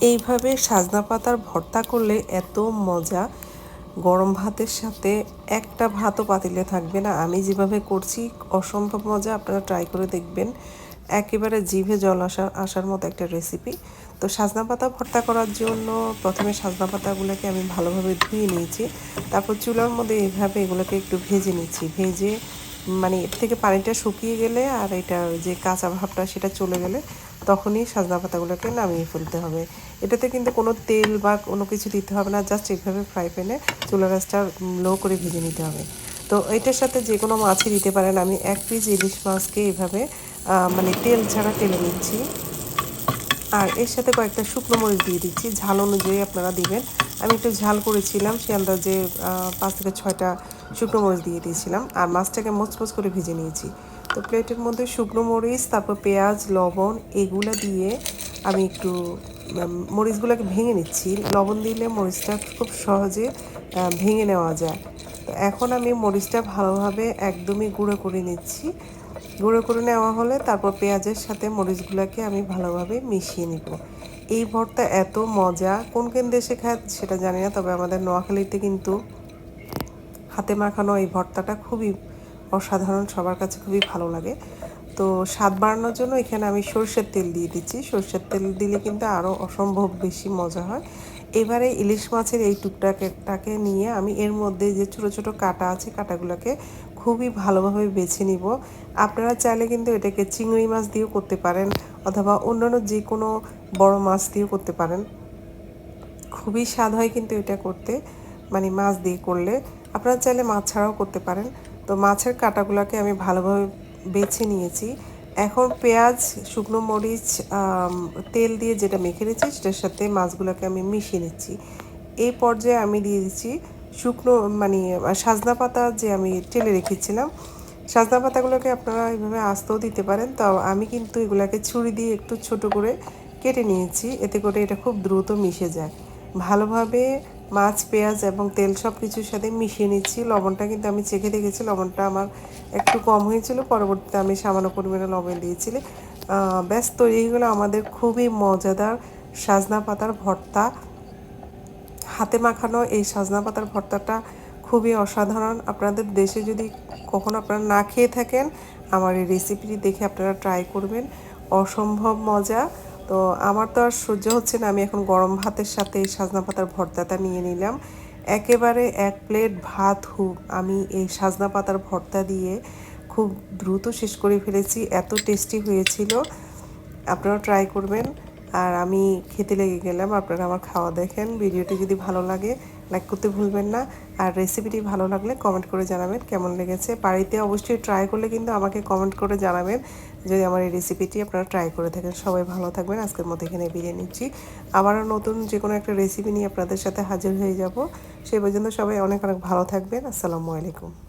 এইভাবে সাজনা পাতার ভর্তা করলে এত মজা। গরম ভাতের সাথে একটা ভাতও পাতিলে থাকবে না। আমি যেভাবে করছি, অসম্ভব মজা, আপনারা ট্রাই করে দেখবেন। একেবারে জিভে জল আসা, আসার মতো একটা রেসিপি তো সাজনা পাতা ভর্তা করার জন্য প্রথমে সাজনা পাতাগুলোকে আমি ভালোভাবে ধুয়ে নিয়েছি। তারপর চুলার মধ্যে এইভাবে এগুলোকে একটু ভেজে নিচ্ছি। ভেজে মানে এর থেকে পানিটা শুকিয়ে গেলে আর এটা যে কাঁচা ভাবটা সেটা চলে গেলে তখনই সাজনা পাতাগুলোকে নামিয়ে ফেলতে হবে। এটাতে কিন্তু কোনো তেল বা কোনো কিছু দিতে হবে না জাস্ট এইভাবে ফ্রাই প্যানে চুলা গাছটা লো করে ভেজে নিতে হবে। তো এটার সাথে যে কোনো মাছই দিতে পারেন। আমি এক পিস ইলিশ মাছকে এইভাবে মানে তেল ছাড়া তেলে নিচ্ছি। আর এর সাথে কয়েকটা শুকনো মরিচ দিয়ে দিচ্ছি। ঝাল অনুযায়ী আপনারা দিবেন। আমি একটু ঝাল করেছিলাম, সে আন্দাজে পাঁচ থেকে ছয়টা শুকনো মরিচ দিয়ে দিয়েছিলাম। আর মাছটাকে মোচমোচ করে ভেজে নিয়েছি। তো প্লেটের মধ্যে শুকনো মরিচ, তারপর পেঁয়াজ, লবণ এগুলো দিয়ে আমি একটু মরিচগুলোকে ভেঙে নিচ্ছি। লবণ দিলে মরিচটা খুব সহজে ভেঙে নেওয়া যায়। তো এখন আমি মরিচটা ভালোভাবে একদমই গুঁড়ো করে নিচ্ছি। গুঁড়ো করে নেওয়া হলে তারপর পেঁয়াজের সাথে মরিচগুলোকে আমি ভালোভাবে মিশিয়ে নিব। এই ভর্তা এত মজা, কোন কোন দেশে খায় সেটা জানি না, তবে আমাদের নোয়াখালীতে কিন্তু হাতে মাখানো এই ভর্তাটা খুবই অসাধারণ, সবার কাছে খুবই ভালো লাগে। তো স্বাদ বাড়ানোর জন্য এখানে আমি সর্ষের তেল দিয়ে দিচ্ছি। সর্ষের তেল দিলে কিন্তু আরও অসম্ভব বেশি মজা হয়। এবারে ইলিশ মাছের এই টুকটাকে নিয়ে আমি এর মধ্যে যে ছোটো ছোটো কাটা আছে, কাটাগুলোকে খুবই ভালোভাবে বেছে নিব। আপনারা চাইলে কিন্তু এটাকে চিংড়ি মাছ দিয়েও করতে পারেন অথবা অন্যান্য যে কোনো বড় মাছ দিয়েও করতে পারেন। খুবই স্বাদ হয় কিন্তু এটা করতে মানে মাছ দিয়ে করলে। আপনারা চাইলে মাছ ছাড়াও করতে পারেন। তো মাছের কাটাগুলোকে আমি ভালোভাবে বেছে নিয়েছি। এখন পেঁয়াজ, শুকনো মরিচ তেল দিয়ে যেটা মেখে নিচ্ছি সেটার সাথে মাছগুলোকে আমি মিশিয়ে নিচ্ছি। এই পর্যায়ে আমি দিয়ে দিচ্ছি শুকনো মানে সাজনা পাতা যে আমি টেলে রেখেছিলাম, সাজনা পাতাগুলোকে আপনারা এইভাবে আস্তেও দিতে পারেন। তো আমি কিন্তু এগুলাকে ছুরি দিয়ে একটু ছোট করে কেটে নিয়েছি, এতে করে এটা খুব দ্রুত মিশে যায়। ভালোভাবে মাছ, পেঁয়াজ এবং তেল সব কিছুর সাথে মিশিয়ে নিচ্ছি। লবণটা কিন্তু আমি চেখে দেখেছি, লবণটা আমার একটু কম হয়েছিল, পরবর্তীতে আমি সামান্য পরিমাণে লবণ দিয়েছিলি ব্যাস, তৈরি হয়ে গেলো আমাদের খুবই মজাদার সাজনা পাতার ভর্তা। হাতে মাখানো এই সাজনা পাতার ভর্তাটা খুবই অসাধারণ। আপনাদের দেশে যদি কখনো আপনারা না খেয়ে থাকেন, আমার এই রেসিপিটি দেখে আপনারা ট্রাই করবেন। অসম্ভব মজা। তো আমার তো আর সহ্য হচ্ছে না। আমি এখন গরম ভাতের সাথে এই সাজনা পাতার ভর্তাটা নিয়ে নিলাম। একেবারে এক প্লেট ভাত হুক আমি এই সাজনা পাতার ভর্তা দিয়ে খুব দ্রুত শেষ করে ফেলেছি। এত টেস্টি হয়েছিল। আপনারা ট্রাই করবেন। আর আমি খেতে লেগে গেলাম। আপনারা আমার খাওয়া দেখেন। ভিডিওটি যদি ভালো লাগে লাইক করতে ভুলবেন না। আর রেসিপিটি ভালো লাগলে কমেন্ট করে জানাবেন কেমন লেগেছে। বাড়িতে অবশ্যই ট্রাই করলে কিন্তু আমাকে কমেন্ট করে জানাবেন যদি আমার এই রেসিপিটি আপনারা ট্রাই করে থাকেন। সবাই ভালো থাকবেন। আজকের মধ্যে এখানে বিরিয়ে নিচ্ছি। আবারও নতুন যে কোনো একটা রেসিপি নিয়ে আপনাদের সাথে হাজির হয়ে যাব। সেই পর্যন্ত সবাই অনেক অনেক ভালো থাকবেন। আসসালামু আলাইকুম।